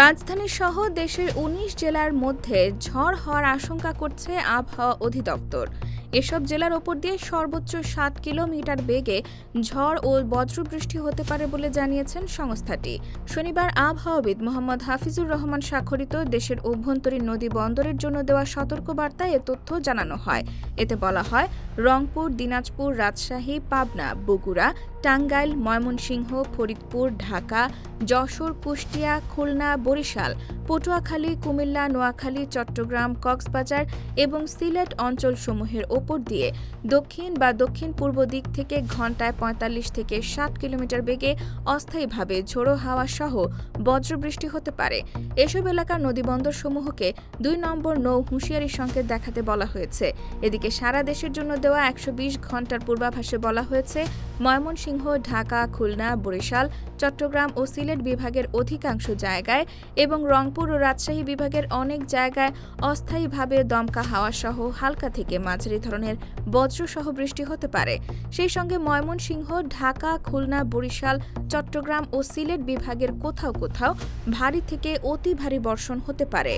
রাজধানী সহ দেশের ১৯ জেলার মধ্যে ঝড় হওয়ার আশঙ্কা করছে আবহাওয়া অধিদপ্তর। এসব জেলার ওপর দিয়ে সর্বোচ্চ সাত কিলোমিটার বেগে ঝড় ও বজ্রবৃষ্টি হতে পারে বলে জানিয়েছেন সংস্থাটি। শনিবার আবহাওয়াবিদ মোহাম্মদ হাফিজুর রহমান স্বাক্ষরিত দেশের অভ্যন্তরীণ নদী বন্দরের জন্য দেওয়া সতর্কবার্তায় এ তথ্য জানানো হয়। এতে বলা হয়, রংপুর, দিনাজপুর, রাজশাহী, পাবনা, বগুড়া, টাঙ্গাইল, ময়মনসিংহ, ফরিদপুর, ঢাকা, যশোর, কুষ্টিয়া, খুলনা, বরিশাল পটুয়াখালী, কুমিল্লা, নোয়াখালী, চট্টগ্রাম, কক্সবাজার এবং সিলেট অঞ্চলসমূহের ওপর দিয়ে দক্ষিণ বা দক্ষিণ পূর্ব দিক থেকে ঘন্টায় পঁয়তাল্লিশ থেকে ষাট কিলোমিটার বেগে অস্থায়ীভাবে ঝোড়ো হাওয়া সহ বজ্রবৃষ্টি হতে পারে। এসব এলাকার নদীবন্দরসমূহকে দুই নম্বর নৌ হুঁশিয়ারি সংকেত দেখাতে বলা হয়েছে। এদিকে সারা দেশের জন্য দেওয়া একশো ঘণ্টার পূর্বাভাসে বলা হয়েছে, ময়মনসিংহ, ঢাকা, খুলনা, বরিশাল, চট্টগ্রাম ও সিলেট বিভাগের অধিকাংশ জায়গায় এবং রংপুর ও রাজশাহী বিভাগের অনেক জায়গায় অস্থায়ীভাবে দমকা হাওয়া সহ হালকা থেকে মাঝারি ধরনের বজ্রসহ বৃষ্টি হতে পারে। সেই সঙ্গে ময়মনসিংহ, ঢাকা, খুলনা, বরিশাল, চট্টগ্রাম ও সিলেট বিভাগের কোথাও কোথাও ভারী থেকে অতি ভারী বর্ষণ হতে পারে।